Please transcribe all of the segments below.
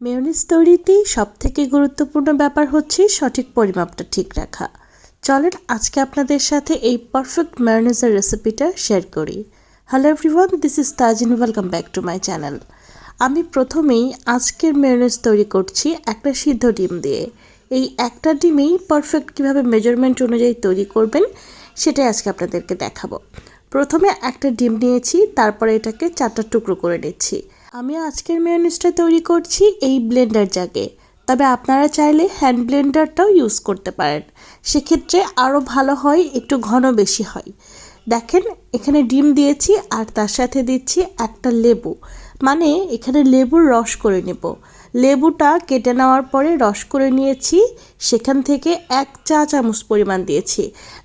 Mayonnaise তৈরিতেই সবথেকে গুরুত্বপূর্ণ ব্যাপার হচ্ছে সঠিক পরিমাপটা ঠিক রাখা। চলেন আজকে আপনাদের সাথে এই পারফেক্ট মেয়নিজের রেসিপিটা শেয়ার করি। Hello everyone this is Tazin welcome back to my channel আমি প্রথমেই আজকের মেয়নিজ তৈরি করছি একটা সিদ্ধ ডিম দিয়ে। এই একটা ডিমেই পারফেক্ট কীভাবে মেজারমেন্ট অনুযায়ী তৈরি করবেন, সেটাই আজকে আপনাদেরকে দেখাবো। প্রথমে একটা ডিম নিয়েছি, তারপরে এটাকে চারটা টুকরো করে নিচ্ছি। আমি আজকের মেয়নিজটা তৈরি করছি এই ব্লেন্ডার জাগে তবে আপনারা চাইলে হ্যান্ড ব্লেন্ডারটাও ইউজ করতে পারেন। সেক্ষেত্রে আরও ভালো হয়, একটু ঘন বেশি হয়। দেখেন, এখানে ডিম দিয়েছি আর তার সাথে দিচ্ছি একটা লেবু। মানে এখানে লেবুর রস করে নেব। লেবুটা কেটে নেওয়ার পরে রস করে নিয়েছি, সেখান থেকে এক চা চামচ পরিমাণ দিয়েছি।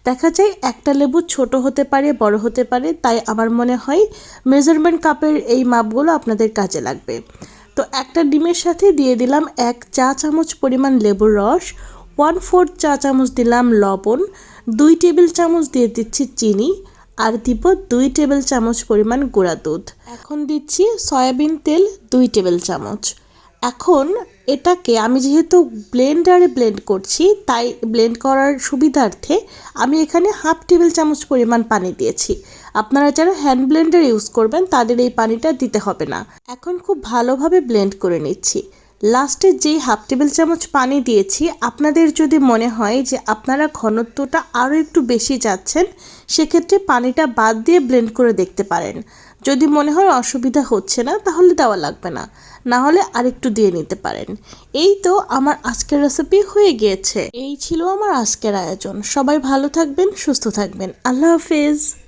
দেখা যায় একটা লেবু ছোট হতে পারে, বড় হতে পারে, তাই আমার মনে হয় মেজারমেন্ট কাপের এই মাপগুলো আপনাদের কাজে লাগবে। তো একটা ডিমের সাথে দিয়ে দিলাম এক চা চামচ পরিমাণ লেবুর রস, ওয়ান ফোর্থ চা চামচ দিলাম লবণ, দুই টেবিল চামচ দিয়ে দিচ্ছি চিনি আর দিব দুই টেবিল চামচ পরিমাণ গুঁড়া দুধ। এখন দিচ্ছি সয়াবিন তেল দুই টেবিল চামচ। এখন এটাকে আমি যেহেতু ব্লেন্ডারে ব্লেন্ড করছি, তাই ব্লেন্ড করার সুবিধার্থে আমি এখানে হাফ টেবিল চামচ পরিমাণ পানি দিয়েছি। আপনারা যারা হ্যান্ড ব্লেন্ডার ইউজ করবেন, তাদের এই পানিটা দিতে হবে না। এখন খুব ভালোভাবে ব্লেন্ড করে নিচ্ছি। লাস্টে যেই হাফ টেবিল চামচ পানি দিয়েছি, আপনাদের যদি মনে হয় যে আপনারা ঘনত্বটা আরও একটু বেশি যাচ্ছেন সেক্ষেত্রে পানিটা বাদ দিয়ে ব্লেন্ড করে দেখতে পারেন। যদি মনে হয় অসুবিধা হচ্ছে না, তাহলে দেওয়া লাগবে না। না হলে আরেকটু দিয়ে নিতে পারেন। এই তো আমার আজকের রেসিপি হয়ে গিয়েছে। এই ছিল আমার আজকের আয়োজন। সবাই ভালো থাকবেন, সুস্থ থাকবেন। আল্লাহ হাফেজ।